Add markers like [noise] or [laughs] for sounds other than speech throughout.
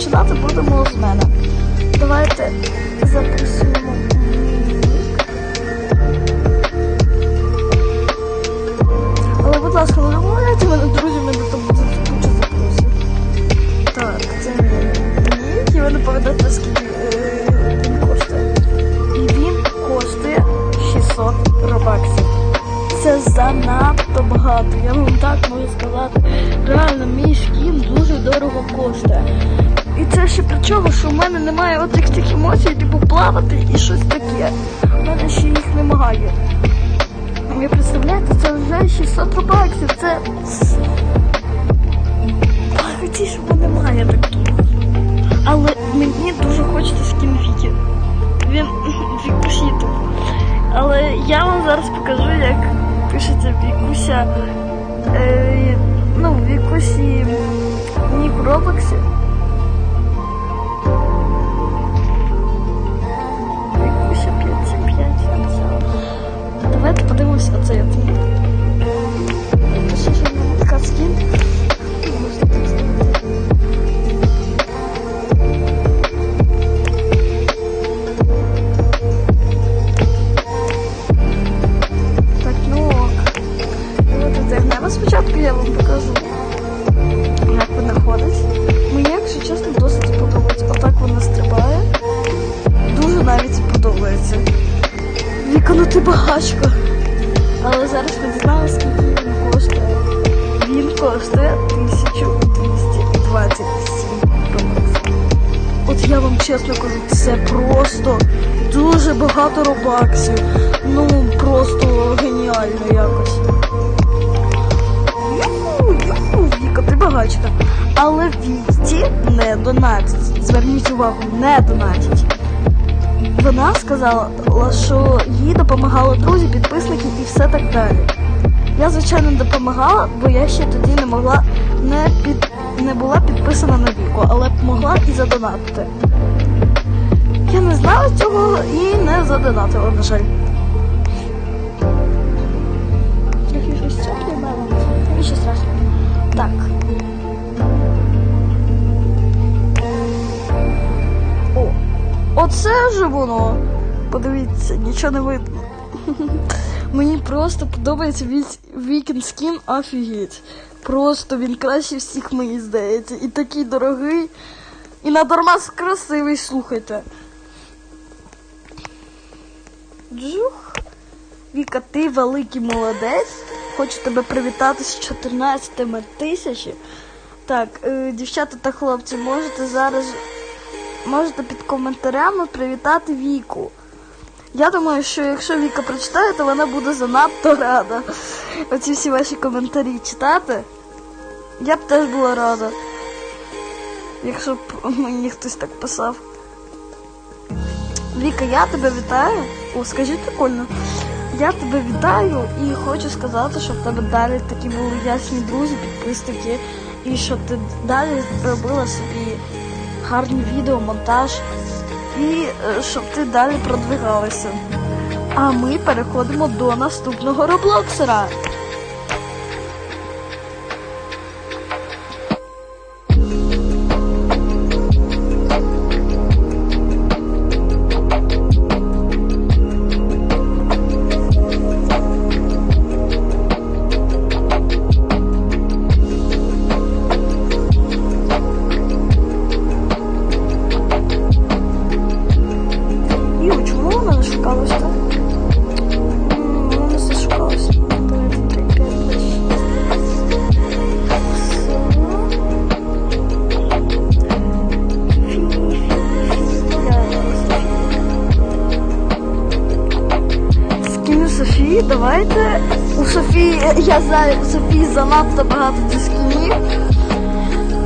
починати будемо з мене. Давайте записуємо. Але, будь ласка, не домовляйте мене, друзі, мене там буде куча запросів. Так, це мій і ви не поведете, скільки е, він коштує. І він коштує 600 робаксів. Це занадто багато, я вам так можу сказати. Реально, мій чому, що в мене немає отих цих емоцій, типу плавати і щось таке. У мене ще їх немає. Ви представляєте, це вже 600 робаксів, це. Багатішого немає такого. Але мені дуже хочеться скін Віки. Він [laughs] Вікусіту. Але я вам зараз покажу, як пишеться Вікуся. Е, ну, Вікусі нік в Спочатку, я вам покажу, як вона ходить. Мені, якщо чесно, досить подобається. Отак вона стрибає. Дуже навіть подобається. Віка, ну. Але зараз ми дізнаємося, скільки він коштує. Він коштує 1227 робаксів. От я вам чесно кажу, це просто дуже багато робаксів. Ну, просто 12. Зверніть увагу, не 12. Вона сказала, що їй допомагали друзі, підписники і все так далі. Я, звичайно, допомагала, бо я ще тоді не могла не під не була підписана на віку, але могла і задонатити. Я не знала цього і не задонатила, на жаль. Оце вже воно. Подивіться, нічого не видно. [laughs] Мені просто подобається Вікінг скін офігеть. Просто він краще всіх мені здається. І такий дорогий. І на Дормас красивий, слухайте. Джух. Віка, ти великий молодець. Хочу тебе привітати з 14 тисячі. Так, е, дівчата та хлопці, можете зараз можете під коментарями привітати Віку. Я думаю, що якщо Віка прочитає, то вона буде занадто рада. Оці всі ваші коментарі читати. Я б теж була рада. Якщо б мені хтось так писав. Віка, я тебе вітаю. О, скажіть прикольно. Я тебе вітаю і хочу сказати, щоб в тебе далі такі були ясні друзі, підписники, і щоб ти далі робила собі гарні відеомонтаж і е, щоб ти далі продвигалася. А ми переходимо до наступного роблоксера. П'ять, шість. Скину Софії, давайте. У Софії, я знаю, у Софії занадто багато цих скінів.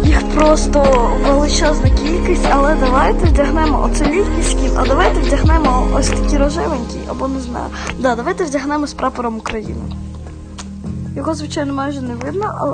Їх просто величезна кількість, але давайте вдягнемо оце скін, а давайте вдягнемо ось такі рожевенькі, або не знаю. Да, давайте вдягнемо з прапором України. Його, звичайно, майже не видно, але.